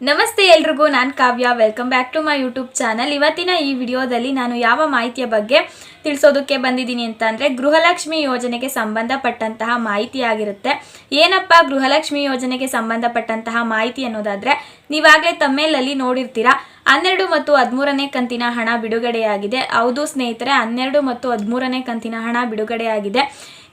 ನಮಸ್ತೆ ಎಲ್ರಿಗೂ, ನಾನು Kavya. Welcome back to my YouTube channel ಇವತ್ತಿನ ಈ ವಿಡಿಯೋದಲ್ಲಿ ನಾನು ಯಾವ ಮಾಹಿತಿಯ ಬಗ್ಗೆ ತಿಳಿಸೋದಕ್ಕೆ ಬಂದಿದ್ದೀನಿ ಅಂತ ಅಂದರೆ, ಗೃಹಲಕ್ಷ್ಮಿ ಯೋಜನೆಗೆ ಸಂಬಂಧಪಟ್ಟಂತಹ ಮಾಹಿತಿ ಆಗಿರುತ್ತೆ. ಏನಪ್ಪ ಗೃಹಲಕ್ಷ್ಮಿ ಯೋಜನೆಗೆ ಸಂಬಂಧಪಟ್ಟಂತಹ ಮಾಹಿತಿ ಅನ್ನೋದಾದರೆ, ನೀವಾಗಲೇ ತಮ್ಮೇಲಲ್ಲಿ ನೋಡಿರ್ತೀರಾ, ಹನ್ನೆರಡು ಮತ್ತು ಹದಿಮೂರನೇ ಕಂತಿನ ಹಣ ಬಿಡುಗಡೆಯಾಗಿದೆ. ಹೌದು ಸ್ನೇಹಿತರೆ, ಹನ್ನೆರಡು ಮತ್ತು ಹದಿಮೂರನೇ ಕಂತಿನ ಹಣ ಬಿಡುಗಡೆಯಾಗಿದೆ.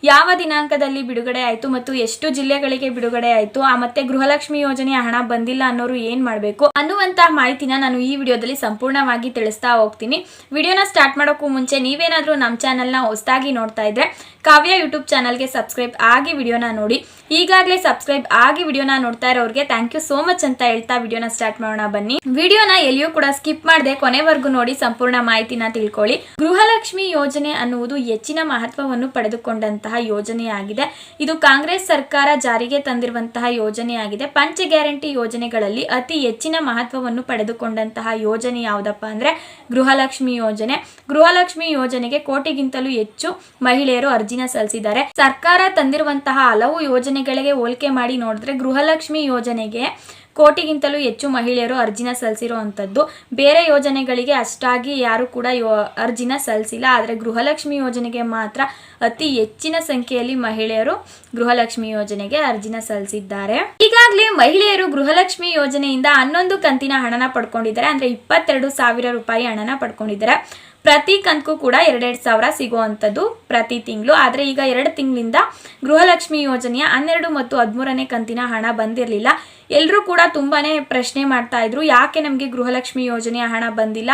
ಯಾವ ದಿನಾಂಕದಲ್ಲಿ ಬಿಡುಗಡೆ ಆಯಿತು ಮತ್ತು ಎಷ್ಟು ಜಿಲ್ಲೆಗಳಿಗೆ ಬಿಡುಗಡೆ ಆಯಿತು, ಆ ಮತ್ತೆ ಗೃಹಲಕ್ಷ್ಮಿ ಯೋಜನೆಯ ಹಣ ಬಂದಿಲ್ಲ ಅನ್ನೋರು ಏನ್ ಮಾಡಬೇಕು ಅನ್ನುವಂತಹ ಮಾಹಿತಿನ ನಾನು ಈ ವಿಡಿಯೋದಲ್ಲಿ ಸಂಪೂರ್ಣವಾಗಿ ತಿಳಿಸ್ತಾ ಹೋಗ್ತೀನಿ. ವಿಡಿಯೋನ ಸ್ಟಾರ್ಟ್ ಮಾಡೋಕ್ಕೂ ಮುಂಚೆ ನೀವೇನಾದರೂ ನಮ್ಮ ಚಾನಲ್ನ ಹೊಸದಾಗಿ ನೋಡ್ತಾ ಇದ್ರೆ ಕಾವ್ಯ ಯೂಟ್ಯೂಬ್ ಚಾನಲ್ಗೆ ಸಬ್ಸ್ಕ್ರೈಬ್ ಆಗಿ ವಿಡಿಯೋನ ನೋಡಿ. ಈಗಾಗಲೇ ಸಬ್ಸ್ಕ್ರೈಬ್ ಆಗಿ ವಿಡಿಯೋನ ನೋಡ್ತಾ ಇರೋರಿಗೆ ಥ್ಯಾಂಕ್ ಯು ಸೋ ಮಚ್ ಅಂತ ಹೇಳ್ತಾ ವಿಡಿಯೋನ ಸ್ಟಾರ್ಟ್ ಮಾಡೋಣ ಬನ್ನಿ. ವಿಡಿಯೋನ ಎಲ್ಲಿಯೂ ಕೂಡ ಸ್ಕಿಪ್ ಮಾಡದೆ ಕೊನೆವರೆಗೂ ನೋಡಿ ಸಂಪೂರ್ಣ ಮಾಹಿತಿನ ತಿಳ್ಕೊಳ್ಳಿ. ಗೃಹಲಕ್ಷ್ಮಿ ಯೋಜನೆ ಅನ್ನುವುದು ಹೆಚ್ಚಿನ ಮಹತ್ವವನ್ನು ಪಡೆದುಕೊಂಡಂತಹ ಯೋಜನೆಯಾಗಿದೆ. ಇದು ಕಾಂಗ್ರೆಸ್ ಸರ್ಕಾರ ಜಾರಿಗೆ ತಂದಿರುವಂತಹ ಯೋಜನೆಯಾಗಿದೆ. ಪಂಚ ಗ್ಯಾರಂಟಿ ಯೋಜನೆಗಳಲ್ಲಿ ಅತಿ ಹೆಚ್ಚಿನ ಮಹತ್ವವನ್ನು ಪಡೆದುಕೊಂಡಂತಹ ಯೋಜನೆ ಯಾವುದಪ್ಪ ಅಂದ್ರೆ ಗೃಹಲಕ್ಷ್ಮಿ ಯೋಜನೆ. ಗೃಹಲಕ್ಷ್ಮಿ ಯೋಜನೆಗೆ ಕೋಟಿಗಿಂತಲೂ ಹೆಚ್ಚು ಮಹಿಳೆಯರು ಅರ್ಜಿನ ಸಲ್ಲಿಸಿದ್ದಾರೆ. ಸರ್ಕಾರ ತಂದಿರುವಂತಹ ಹಲವು ಯೋಜನೆಗಳಿಗೆ ಹೋಲಿಕೆ ಮಾಡಿ ನೋಡಿದ್ರೆ ಗೃಹಲಕ್ಷ್ಮಿ ಯೋಜನೆಗೆ ಕೋಟಿಗಿಂತಲೂ ಹೆಚ್ಚು ಮಹಿಳೆಯರು ಅರ್ಜಿನ ಸಲ್ಲಿಸಿರುವಂಥದ್ದು. ಬೇರೆ ಯೋಜನೆಗಳಿಗೆ ಅಷ್ಟಾಗಿ ಯಾರು ಕೂಡ ಯೋ, ಅರ್ಜಿನ ಸಲ್ಲಿಸಿಲ್ಲ. ಆದರೆ ಗೃಹಲಕ್ಷ್ಮಿ ಯೋಜನೆಗೆ ಮಾತ್ರ ಅತಿ ಹೆಚ್ಚಿನ ಸಂಖ್ಯೆಯಲ್ಲಿ ಮಹಿಳೆಯರು ಗೃಹಲಕ್ಷ್ಮಿ ಯೋಜನೆಗೆ ಅರ್ಜಿನ ಸಲ್ಲಿಸಿದ್ದಾರೆ. ಈಗಾಗಲೇ ಮಹಿಳೆಯರು ಗೃಹಲಕ್ಷ್ಮಿ ಯೋಜನೆಯಿಂದ ಹನ್ನೊಂದು ಕಂತಿನ ಹಣನ ಪಡ್ಕೊಂಡಿದ್ದಾರೆ. ಅಂದರೆ ಇಪ್ಪತ್ತೆರಡು ಸಾವಿರ ರೂಪಾಯಿ ಹಣನ ಪಡ್ಕೊಂಡಿದ್ದಾರೆ. ಪ್ರತಿ ಕಂತಕ್ಕೂ ಕೂಡ ಎರಡೆರಡು ಸಾವಿರ ಸಿಗುವಂಥದ್ದು ಪ್ರತಿ ತಿಂಗಳು. ಆದರೆ ಈಗ ಎರಡು ತಿಂಗಳಿಂದ ಗೃಹಲಕ್ಷ್ಮಿ ಯೋಜನೆಯ ಹನ್ನೆರಡು ಮತ್ತು ಹದಿಮೂರನೇ ಕಂತಿನ ಹಣ ಬಂದಿರಲಿಲ್ಲ. ಎಲ್ಲರೂ ಕೂಡ ತುಂಬಾನೇ ಪ್ರಶ್ನೆ ಮಾಡ್ತಾ ಇದ್ರು, ಯಾಕೆ ನಮಗೆ ಗೃಹಲಕ್ಷ್ಮಿ ಯೋಜನೆಯ ಹಣ ಬಂದಿಲ್ಲ?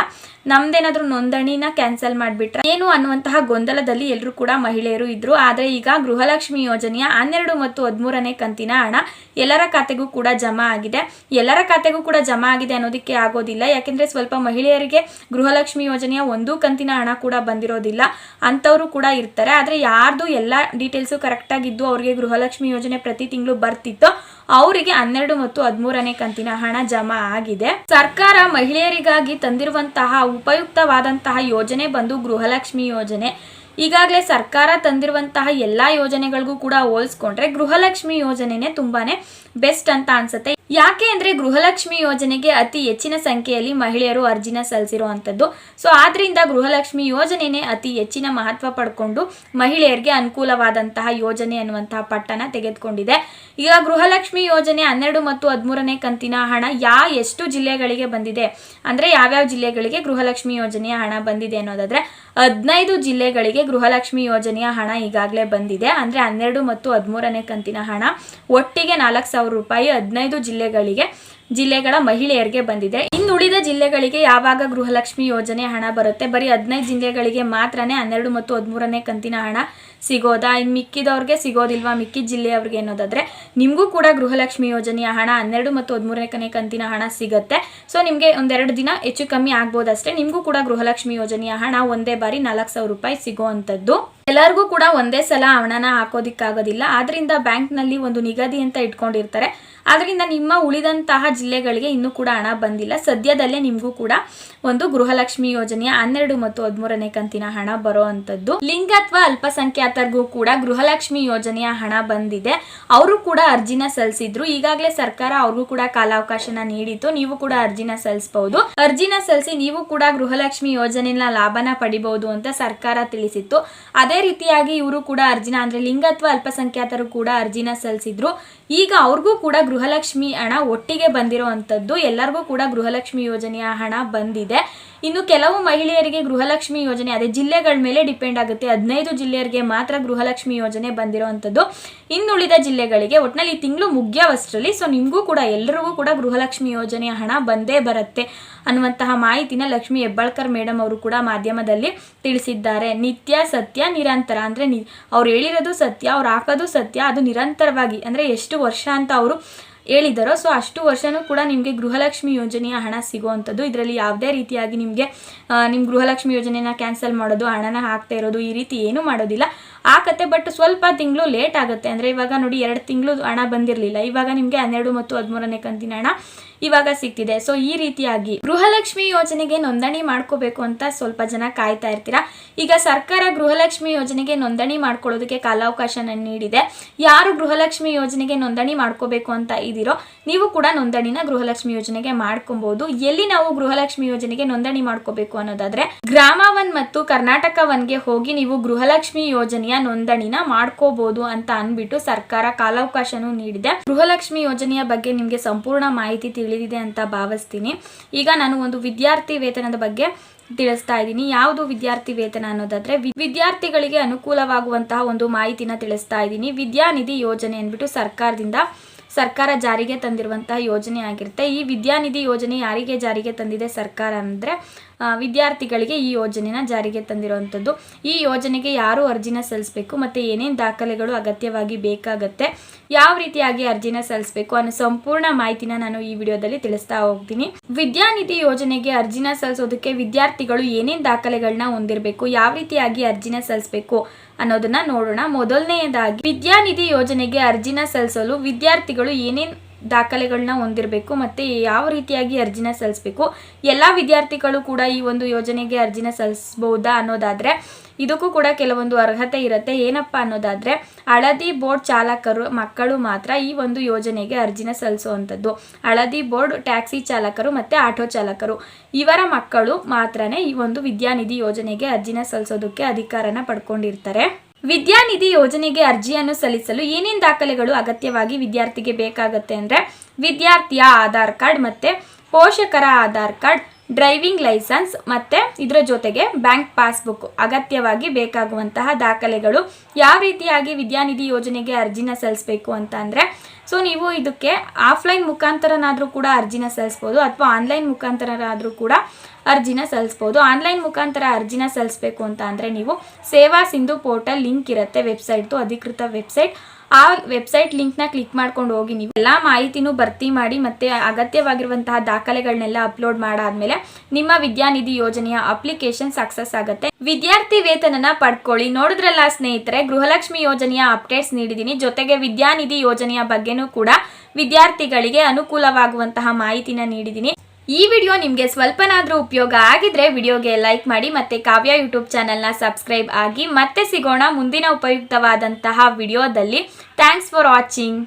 ನಮ್ದೇನಾದ್ರು ನೋಂದಣಿನ ಕ್ಯಾನ್ಸಲ್ ಮಾಡಿಬಿಟ್ರೆ? ಏನು ಅನ್ನುವಂತಹ ಗೊಂದಲದಲ್ಲಿ ಎಲ್ಲರೂ ಕೂಡ ಮಹಿಳೆಯರು ಇದ್ರು. ಆದರೆ ಈಗ ಗೃಹಲಕ್ಷ್ಮಿ ಯೋಜನೆಯ ಹನ್ನೆರಡು ಮತ್ತು ಹದಿಮೂರನೇ ಕಂತಿನ ಹಣ ಎಲ್ಲರ ಖಾತೆಗೂ ಕೂಡ ಜಮಾ ಆಗಿದೆ. ಎಲ್ಲರ ಖಾತೆಗೂ ಕೂಡ ಜಮಾ ಆಗಿದೆ ಅನ್ನೋದಕ್ಕೆ ಆಗೋದಿಲ್ಲ. ಯಾಕೆಂದ್ರೆ ಸ್ವಲ್ಪ ಮಹಿಳೆಯರಿಗೆ ಗೃಹಲಕ್ಷ್ಮಿ ಯೋಜನೆಯ ಒಂದು ಕಂತಿನ ಹಣ ಕೂಡ ಬಂದಿರೋದಿಲ್ಲ. ಅಂಥವರು ಕೂಡ ಇರ್ತಾರೆ. ಆದರೆ ಯಾರ್ದು ಎಲ್ಲ ಡೀಟೇಲ್ಸು ಕರೆಕ್ಟಾಗಿದ್ದು ಅವರಿಗೆ ಗೃಹಲಕ್ಷ್ಮಿ ಯೋಜನೆ ಪ್ರತಿ ತಿಂಗಳು ಬರ್ತಿತ್ತೋ, ಅವರಿಗೆ ಹನ್ನೆರಡು ಮತ್ತು ಹದಿಮೂರನೇ ಕಂತಿನ ಹಣ ಜಮಾ ಆಗಿದೆ. ಸರ್ಕಾರ ಮಹಿಳೆಯರಿಗಾಗಿ ತಂದಿರುವಂತಹ ಉಪಯುಕ್ತವಾದಂತಹ ಯೋಜನೆ ಬಂದು ಗೃಹಲಕ್ಷ್ಮಿ ಯೋಜನೆ. ಈಗಾಗಲೇ ಸರ್ಕಾರ ತಂದಿರುವಂತಹ ಎಲ್ಲಾ ಯೋಜನೆಗಳಿಗೂ ಕೂಡ ಹೋಲಿಸ್ಕೊಂಡ್ರೆ ಗೃಹಲಕ್ಷ್ಮಿ ಯೋಜನೆನೇ ತುಂಬಾನೇ ಬೆಸ್ಟ್ ಅಂತ ಅನ್ಸುತ್ತೆ. ಯಾಕೆ ಅಂದರೆ ಗೃಹಲಕ್ಷ್ಮಿ ಯೋಜನೆಗೆ ಅತಿ ಹೆಚ್ಚಿನ ಸಂಖ್ಯೆಯಲ್ಲಿ ಮಹಿಳೆಯರು ಅರ್ಜಿನ ಸಲ್ಲಿಸಿರುವಂಥದ್ದು. ಸೊ ಆದ್ದರಿಂದ ಗೃಹಲಕ್ಷ್ಮಿ ಯೋಜನೆನೇ ಅತಿ ಹೆಚ್ಚಿನ ಮಹತ್ವ ಪಡ್ಕೊಂಡು ಮಹಿಳೆಯರಿಗೆ ಅನುಕೂಲವಾದಂತಹ ಯೋಜನೆ ಅನ್ನುವಂತಹ ಪಟ್ಟನ ತೆಗೆದುಕೊಂಡಿದೆ. ಈಗ ಗೃಹಲಕ್ಷ್ಮಿ ಯೋಜನೆ ಹನ್ನೆರಡು ಮತ್ತು ಹದಿಮೂರನೇ ಕಂತಿನ ಹಣ ಯಾ ಎಷ್ಟು ಜಿಲ್ಲೆಗಳಿಗೆ ಬಂದಿದೆ? ಅಂದರೆ ಯಾವ್ಯಾವ ಜಿಲ್ಲೆಗಳಿಗೆ ಗೃಹಲಕ್ಷ್ಮಿ ಯೋಜನೆಯ ಹಣ ಬಂದಿದೆ ಅನ್ನೋದಾದ್ರೆ ಹದಿನೈದು ಜಿಲ್ಲೆಗಳಿಗೆ ಗೃಹಲಕ್ಷ್ಮಿ ಯೋಜನೆಯ ಹಣ ಈಗಾಗಲೇ ಬಂದಿದೆ. ಅಂದ್ರೆ ಹನ್ನೆರಡು ಮತ್ತು ಹದಿಮೂರನೇ ಕಂತಿನ ಹಣ ಒಟ್ಟಿಗೆ ನಾಲ್ಕು ಸಾವಿರ ರೂಪಾಯಿ ಹದಿನೈದು ಜಿಲ್ಲೆಗಳಿಗೆ, ಜಿಲ್ಲೆಗಳ ಮಹಿಳೆಯರಿಗೆ ಬಂದಿದೆ. ಉಳಿದ ಜಿಲ್ಲೆಗಳಿಗೆ ಯಾವಾಗ ಗೃಹಲಕ್ಷ್ಮಿ ಯೋಜನೆ ಹಣ ಬರುತ್ತೆ? ಬರೀ ಹದಿನೈದು ಜಿಲ್ಲೆಗಳಿಗೆ ಮಾತ್ರನೇ ಹನ್ನೆರಡು ಮತ್ತು ಹದಿಮೂರನೇ ಕಂತಿನ ಹಣ ಸಿಗೋದಾ? ಇನ್ನು ಮಿಕ್ಕಿದವ್ರಿಗೆ ಸಿಗೋದಿಲ್ವಾ? ಮಿಕ್ಕಿದ ಜಿಲ್ಲೆಯವ್ರಿಗೆ ಅನ್ನೋದಾದರೆ, ನಿಮಗೂ ಕೂಡ ಗೃಹಲಕ್ಷ್ಮಿ ಯೋಜನೆಯ ಹಣ ಹನ್ನೆರಡು ಮತ್ತು ಹದಿಮೂರನೇ ಕಂತಿನ ಹಣ ಸಿಗುತ್ತೆ. ಸೊ, ನಿಮಗೆ ಒಂದೆರಡು ದಿನ ಹೆಚ್ಚು ಕಮ್ಮಿ ಆಗ್ಬೋದಷ್ಟೇ. ನಿಮಗೂ ಕೂಡ ಗೃಹಲಕ್ಷ್ಮಿ ಯೋಜನೆಯ ಹಣ ಒಂದೇ ಬಾರಿ ನಾಲ್ಕು ಸಾವಿರ ರೂಪಾಯಿ ಸಿಗುವಂಥದ್ದು. ಎಲ್ಲರಿಗೂ ಕೂಡ ಒಂದೇ ಸಲ ಹಣನ ಹಾಕೋದಿಕ್ಕಾಗೋದಿಲ್ಲ. ಆದ್ರಿಂದ ಬ್ಯಾಂಕ್ನಲ್ಲಿ ಒಂದು ನಿಗದಿ ಅಂತ ಇಟ್ಕೊಂಡಿರ್ತಾರೆ. ಆದ್ರಿಂದ ನಿಮ್ಮ ಉಳಿದಂತಹ ಜಿಲ್ಲೆಗಳಿಗೆ ಇನ್ನೂ ಕೂಡ ಹಣ ಬಂದಿಲ್ಲ. ಸದ್ಯದಲ್ಲೇ ನಿಮಗೂ ಕೂಡ ಒಂದು ಗೃಹಲಕ್ಷ್ಮಿ ಯೋಜನೆಯ ಹನ್ನೆರಡು ಮತ್ತು ಹದಿಮೂರನೇ ಕಂತಿನ ಹಣ ಬರೋ ಲಿಂಗ ಅಥವಾ ಅಲ್ಪಸಂಖ್ಯಾತರಿಗೂ ಕೂಡ ಗೃಹಲಕ್ಷ್ಮಿ ಯೋಜನೆಯ ಹಣ ಬಂದಿದೆ. ಅವರು ಕೂಡ ಅರ್ಜಿನ ಸಲ್ಲಿಸಿದ್ರು. ಈಗಾಗಲೇ ಸರ್ಕಾರ ಅವ್ರಿಗೂ ಕೂಡ ಕಾಲಾವಕಾಶನ ನೀಡಿತು ನೀವು ಕೂಡ ಅರ್ಜಿನ ಸಲ್ಲಿಸಬಹುದು. ಅರ್ಜಿನ ಸಲ್ಲಿಸಿ ನೀವು ಕೂಡ ಗೃಹಲಕ್ಷ್ಮಿ ಯೋಜನೆಯ ಲಾಭನ ಪಡಿಬಹುದು ಅಂತ ಸರ್ಕಾರ ತಿಳಿಸಿತ್ತು. ಅದೇ ರೀತಿಯಾಗಿ ಇವರು ಕೂಡ ಅರ್ಜಿನ, ಅಂದ್ರೆ ಲಿಂಗ ಅಥವಾ ಅಲ್ಪಸಂಖ್ಯಾತರು ಕೂಡ ಅರ್ಜಿನ ಸಲ್ಲಿಸಿದ್ರು. ಈಗ ಅವ್ರಿಗೂ ಕೂಡ ಗೃಹಲಕ್ಷ್ಮಿ ಹಣ ಒಟ್ಟಿಗೆ ಬಂದಿರುವಂಥದ್ದು ಎಲ್ಲರಿಗೂ ಕೂಡ ಗೃಹಲಕ್ಷ್ಮಿ ಯೋಜನೆಯ ಹಣ ಬಂದಿದೆ. ಇನ್ನು ಕೆಲವು ಮಹಿಳೆಯರಿಗೆ ಗೃಹಲಕ್ಷ್ಮಿ ಯೋಜನೆ, ಅದೇ ಜಿಲ್ಲೆಗಳ ಮೇಲೆ ಡಿಪೆಂಡ್ ಆಗುತ್ತೆ. ಹದಿನೈದು ಜಿಲ್ಲೆಯರಿಗೆ ಮಾತ್ರ ಗೃಹಲಕ್ಷ್ಮಿ ಯೋಜನೆ ಬಂದಿರುವಂಥದ್ದು. ಇನ್ನುಳಿದ ಜಿಲ್ಲೆಗಳಿಗೆ ಒಟ್ಟಿನಲ್ಲಿ ಈ ತಿಂಗಳು ಮುಗಿಯವಷ್ಟರಲ್ಲಿ ಸೊ ನಿಮಗೂ ಕೂಡ ಎಲ್ಲರಿಗೂ ಕೂಡ ಗೃಹಲಕ್ಷ್ಮಿ ಯೋಜನೆಯ ಹಣ ಬಂದೇ ಬರುತ್ತೆ ಅನ್ನುವಂತಹ ಮಾಹಿತಿನ ಲಕ್ಷ್ಮಿ ಹೆಬ್ಬಾಳ್ಕರ್ ಮೇಡಮ್ ಅವರು ಕೂಡ ಮಾಧ್ಯಮದಲ್ಲಿ ತಿಳಿಸಿದ್ದಾರೆ. ನಿತ್ಯ, ಸತ್ಯ, ನಿರಂತರ ಅಂದರೆ ನಿ ಅವ್ರು ಹೇಳಿರೋದು ಸತ್ಯ, ಅವ್ರು ಹಾಕೋದು ಸತ್ಯ, ಅದು ನಿರಂತರವಾಗಿ ಅಂದರೆ ಎಷ್ಟು ವರ್ಷ ಅಂತ ಅವರು ಹೇಳಿದಾರೋ ಸೊ ಅಷ್ಟು ವರ್ಷನೂ ಕೂಡ ನಿಮಗೆ ಗೃಹಲಕ್ಷ್ಮಿ ಯೋಜನೆಯ ಹಣ ಸಿಗುವಂಥದ್ದು. ಇದರಲ್ಲಿ ಯಾವುದೇ ರೀತಿಯಾಗಿ ನಿಮಗೆ ನಿಮ್ಮ ಗೃಹಲಕ್ಷ್ಮಿ ಯೋಜನೆನ ಕ್ಯಾನ್ಸಲ್ ಮಾಡೋದು, ಹಣನ ಹಾಕ್ತಾ ಇರೋದು ಈ ರೀತಿ ಏನೂ ಮಾಡೋದಿಲ್ಲ. ಆಕತ್ತೆ ಬಟ್ ಸ್ವಲ್ಪ ತಿಂಗಳು ಲೇಟ್ ಆಗುತ್ತೆ. ಅಂದರೆ ಇವಾಗ ನೋಡಿ ಎರಡು ತಿಂಗಳು ಹಣ ಬಂದಿರಲಿಲ್ಲ. ಇವಾಗ ನಿಮಗೆ ಹನ್ನೆರಡು ಮತ್ತು ಹದಿಮೂರನೇ ಕಂತಿನ ಹಣ ಇವಾಗ ಸಿಗ್ತಿದೆ. ಸೊ ಈ ರೀತಿಯಾಗಿ ಗೃಹಲಕ್ಷ್ಮಿ ಯೋಜನೆಗೆ ನೋಂದಣಿ ಮಾಡ್ಕೋಬೇಕು ಅಂತ ಸ್ವಲ್ಪ ಜನ ಕಾಯ್ತಾ ಇರ್ತೀರಾ? ಈಗ ಸರ್ಕಾರ ಗೃಹಲಕ್ಷ್ಮಿ ಯೋಜನೆಗೆ ನೋಂದಣಿ ಮಾಡ್ಕೊಳ್ಳೋದಕ್ಕೆ ಕಾಲಾವಕಾಶನ ನೀಡಿದೆ. ಯಾರು ಗೃಹಲಕ್ಷ್ಮಿ ಯೋಜನೆಗೆ ನೋಂದಣಿ ಮಾಡ್ಕೋಬೇಕು ಅಂತ ಇದ್ದೀರೋ, ನೀವು ಕೂಡ ನೋಂದಣಿನ ಗೃಹಲಕ್ಷ್ಮಿ ಯೋಜನೆಗೆ ಮಾಡ್ಕೊಬಹುದು ಎಲ್ಲಿ ನಾವು ಗೃಹಲಕ್ಷ್ಮಿ ಯೋಜನೆಗೆ ನೋಂದಣಿ ಮಾಡ್ಕೋಬೇಕು ಅನ್ನೋದಾದ್ರೆ, ಗ್ರಾಮ ಒನ್ ಮತ್ತು ಕರ್ನಾಟಕ ಒನ್ಗೆ ಹೋಗಿ ನೀವು ಗೃಹಲಕ್ಷ್ಮಿ ಯೋಜನೆಯ ನೋಂದಣಿನ ಮಾಡ್ಕೋಬಹುದು ಅಂತ ಅನ್ಬಿಟ್ಟು ಸರ್ಕಾರ ಕಾಲಾವಕಾಶನೂ ನೀಡಿದೆ. ಗೃಹಲಕ್ಷ್ಮಿ ಯೋಜನೆಯ ಬಗ್ಗೆ ನಿಮಗೆ ಸಂಪೂರ್ಣ ಮಾಹಿತಿ ತಿಳಿದಿದೆ ಅಂತ ಭಾವಿಸ್ತೀನಿ. ಈಗ ನಾನು ಒಂದು ವಿದ್ಯಾರ್ಥಿ ವೇತನದ ಬಗ್ಗೆ ತಿಳಿಸ್ತಾ ಇದ್ದೀನಿ. ಯಾವುದು ವಿದ್ಯಾರ್ಥಿ ವೇತನ ಅನ್ನೋದಾದ್ರೆ ವಿದ್ಯಾರ್ಥಿಗಳಿಗೆ ಅನುಕೂಲವಾಗುವಂತಹ ಒಂದು ಮಾಹಿತಿನ ತಿಳಿಸ್ತಾ ಇದ್ದೀನಿ. ವಿದ್ಯಾನಿಧಿ ಯೋಜನೆ ಅಂದ್ಬಿಟ್ಟು ಸರ್ಕಾರದಿಂದ ಸರ್ಕಾರ ಜಾರಿಗೆ ತಂದಿರುವಂತಹ ಯೋಜನೆ ಆಗಿರುತ್ತೆ. ಈ ವಿದ್ಯಾನಿಧಿ ಯೋಜನೆ ಯಾರಿಗೆ ಜಾರಿಗೆ ತಂದಿದೆ ಸರ್ಕಾರ ಅಂದರೆ ವಿದ್ಯಾರ್ಥಿಗಳಿಗೆ ಈ ಯೋಜನೆನ ಜಾರಿಗೆ ತಂದಿರುವಂಥದ್ದು. ಈ ಯೋಜನೆಗೆ ಯಾರು ಅರ್ಜಿನ ಸಲ್ಲಿಸಬೇಕು ಮತ್ತು ಏನೇನು ದಾಖಲೆಗಳು ಅಗತ್ಯವಾಗಿ ಬೇಕಾಗತ್ತೆ, ಯಾವ ರೀತಿಯಾಗಿ ಅರ್ಜಿನ ಸಲ್ಲಿಸಬೇಕು ಅನ್ನೋ ಸಂಪೂರ್ಣ ಮಾಹಿತಿನ ನಾನು ಈ ವಿಡಿಯೋದಲ್ಲಿ ತಿಳಿಸ್ತಾ ಹೋಗ್ತೀನಿ. ವಿದ್ಯಾನಿಧಿ ಯೋಜನೆಗೆ ಅರ್ಜಿನ ಸಲ್ಲಿಸೋದಕ್ಕೆ ವಿದ್ಯಾರ್ಥಿಗಳು ಏನೇನು ದಾಖಲೆಗಳನ್ನ ಹೊಂದಿರಬೇಕು, ಯಾವ ರೀತಿಯಾಗಿ ಅರ್ಜಿನ ಸಲ್ಲಿಸಬೇಕು ಅನ್ನೋದನ್ನ ನೋಡೋಣ. ಮೊದಲನೆಯದಾಗಿ ವಿದ್ಯಾನಿಧಿ ಯೋಜನೆಗೆ ಅರ್ಜಿನ ಸಲ್ಲಿಸಲು ವಿದ್ಯಾರ್ಥಿಗಳು ಏನೇನು ದಾಖಲೆಗಳನ್ನ ಹೊಂದಿರಬೇಕು ಮತ್ತು ಯಾವ ರೀತಿಯಾಗಿ ಅರ್ಜಿನ ಸಲ್ಲಿಸಬೇಕು. ಎಲ್ಲ ವಿದ್ಯಾರ್ಥಿಗಳು ಕೂಡ ಈ ಒಂದು ಯೋಜನೆಗೆ ಅರ್ಜಿನ ಸಲ್ಲಿಸ್ಬೋದಾ ಅನ್ನೋದಾದರೆ, ಇದಕ್ಕೂ ಕೂಡ ಕೆಲವೊಂದು ಅರ್ಹತೆ ಇರುತ್ತೆ. ಏನಪ್ಪ ಅನ್ನೋದಾದರೆ, ಹಳದಿ ಬೋರ್ಡ್ ಚಾಲಕರು, ಮಕ್ಕಳು ಮಾತ್ರ ಈ ಒಂದು ಯೋಜನೆಗೆ ಅರ್ಜಿನ ಸಲ್ಲಿಸುವಂಥದ್ದು. ಹಳದಿ ಬೋರ್ಡ್ ಟ್ಯಾಕ್ಸಿ ಚಾಲಕರು ಮತ್ತು ಆಟೋ ಚಾಲಕರು, ಇವರ ಮಕ್ಕಳು ಮಾತ್ರನೇ ಈ ಒಂದು ವಿದ್ಯಾನಿಧಿ ಯೋಜನೆಗೆ ಅರ್ಜಿನ ಸಲ್ಲಿಸೋದಕ್ಕೆ ಅಧಿಕಾರನ ಪಡ್ಕೊಂಡಿರ್ತಾರೆ. ವಿದ್ಯಾನಿಧಿ ಯೋಜನೆಗೆ ಅರ್ಜಿಯನ್ನು ಸಲ್ಲಿಸಲು ಏನೇನು ದಾಖಲೆಗಳು ಅಗತ್ಯವಾಗಿ ವಿದ್ಯಾರ್ಥಿಗೆ ಬೇಕಾಗುತ್ತೆ ಅಂದರೆ ವಿದ್ಯಾರ್ಥಿಯ ಆಧಾರ್ ಕಾರ್ಡ್ ಮತ್ತು ಪೋಷಕರ ಆಧಾರ್ ಕಾರ್ಡ್ ಡ್ರೈವಿಂಗ್ ಲೈಸೆನ್ಸ್ ಮತ್ತು ಇದರ ಜೊತೆಗೆ ಬ್ಯಾಂಕ್ ಪಾಸ್ಬುಕ್ ಅಗತ್ಯವಾಗಿ ಬೇಕಾಗುವಂತಹ ದಾಖಲೆಗಳು ಯಾವ ರೀತಿಯಾಗಿ ವಿದ್ಯಾನಿಧಿ ಯೋಜನೆಗೆ ಅರ್ಜಿನ ಸಲ್ಲಿಸಬೇಕು ಅಂತ ಅಂದರೆ ಸೊ ನೀವು ಇದಕ್ಕೆ ಆಫ್ಲೈನ್ ಮುಖಾಂತರನಾದರೂ ಕೂಡ ಅರ್ಜಿನ ಸಲ್ಲಿಸ್ಬೋದು ಅಥವಾ ಆನ್ಲೈನ್ ಮುಖಾಂತರನಾದರೂ ಕೂಡ ಅರ್ಜಿನ ಸಲ್ಲಿಸ್ಬೋದು. ಆನ್ಲೈನ್ ಮುಖಾಂತರ ಅರ್ಜಿನ ಸಲ್ಲಿಸಬೇಕು ಅಂತ ಅಂದರೆ ನೀವು ಸೇವಾ ಸಿಂಧು ಪೋರ್ಟಲ್ ಲಿಂಕ್ ಇರುತ್ತೆ ವೆಬ್ಸೈಟ್ದು ಅಧಿಕೃತ ವೆಬ್ಸೈಟ್. ಆ ವೆಬ್ಸೈಟ್ ಲಿಂಕ್ನ ಕ್ಲಿಕ್ ಮಾಡ್ಕೊಂಡು ಹೋಗಿ ನೀವು. ಎಲ್ಲ ಮಾಹಿತಿನೂ ಭರ್ತಿ ಮಾಡಿ ಮತ್ತೆ ಅಗತ್ಯವಾಗಿರುವಂತಹ ದಾಖಲೆಗಳನ್ನೆಲ್ಲ ಅಪ್ಲೋಡ್ ಮಾಡಾದ್ಮೇಲೆ ನಿಮ್ಮ ವಿದ್ಯಾನಿಧಿ ಯೋಜನೆಯ ಅಪ್ಲಿಕೇಶನ್ ಸಕ್ಸಸ್ ಆಗುತ್ತೆ. ವಿದ್ಯಾರ್ಥಿ ವೇತನನ ಪಡ್ಕೊಳ್ಳಿ. ನೋಡಿದ್ರಲ್ಲ ಸ್ನೇಹಿತರೆ, ಗೃಹಲಕ್ಷ್ಮಿ ಯೋಜನೆಯ ಅಪ್ಡೇಟ್ಸ್ ನೀಡಿದ್ದೀನಿ. ಜೊತೆಗೆ ವಿದ್ಯಾನಿಧಿ ಯೋಜನೆಯ ಬಗ್ಗೆನೂ ಕೂಡ ವಿದ್ಯಾರ್ಥಿಗಳಿಗೆ ಅನುಕೂಲವಾಗುವಂತಹ ಮಾಹಿತಿನ ನೀಡಿದ್ದೀನಿ. ಈ ವಿಡಿಯೋ ನಿಮಗೆ ಸ್ವಲ್ಪನಾದರೂ ಉಪಯೋಗ ಆಗಿದ್ರೆ ವಿಡಿಯೋಗೆ ಲೈಕ್ ಮಾಡಿ ಮತ್ತೆ ಕಾವ್ಯ ಯೂಟ್ಯೂಬ್ ಚಾನೆಲ್ನ ಸಬ್ಸ್ಕ್ರೈಬ್ ಆಗಿ ಮತ್ತೆ ಸಿಗೋಣ ಮುಂದಿನ ಉಪಯುಕ್ತವಾದಂತಹ ವಿಡಿಯೋದಲ್ಲಿ. Thanks for watching